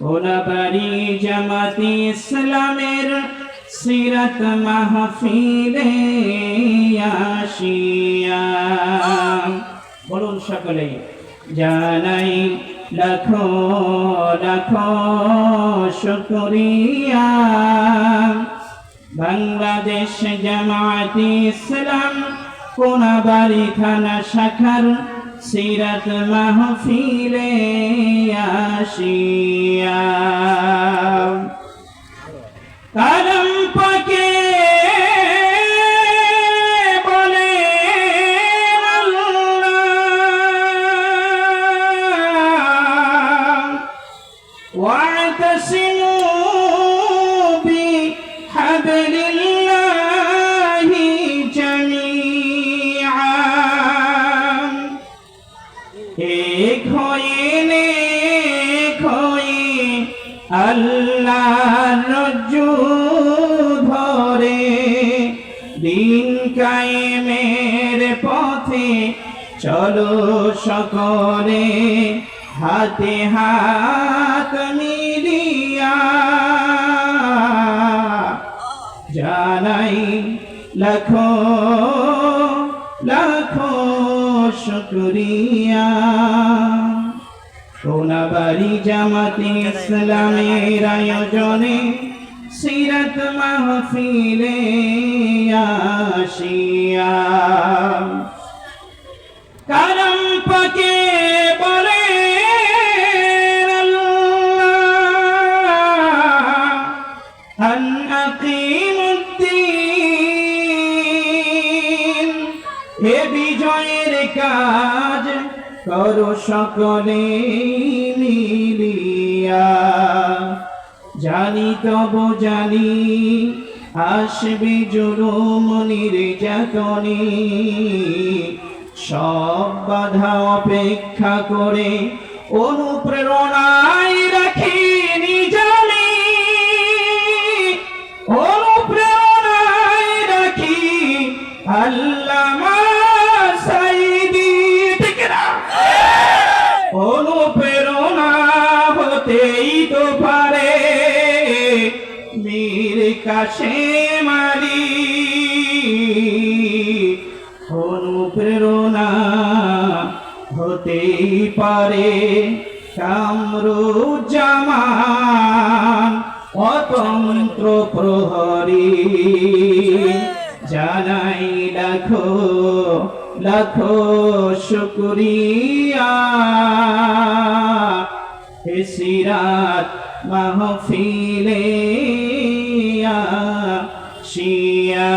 ওলাবাড়ি জামাতি ইসলামের সিরাত মাহফিলে বলুন সকলে, জানাই লাখো লাখো শুকরিয়া। বাংলাদেশ জামাতি ইসলাম, কোনাবাড়ি থানা শাখার সিরাত মাহফিলে আসিয়া। কারম পাকে বলে আল্লাহ এক হয়ে নেক হয়ে আল্লাহর রজ্জু ধরে দিন কায়েমের পথে চলো সকলে হাতে হাত মিলিয়া। জানাই লাখো লাখো শুক্রিয়া। সোনাবাড়ি জামাতে ইসলামের আয়োজনে সিরত মাহফিলে আসিয়া। কারম পাকে হে বিজয়ের কাজ করো সকলে মিলিয়া। জানি তব জানি আসবে জুলুম নির্যাতনে। সব বাধা অপেক্ষা করে অনুপ্রেরণায় রাখি। আল্লামা সাইদি, ঠিক না? হতেই তো পারে। মীর কাছে মারি অনুপ্রেরণা হতেই পারে। কামরুজ্জামান, অতন্ত্র প্রহরী। লাখো লাখো শুকরিয়া। হে সিরাত মাহফিলে শিয়া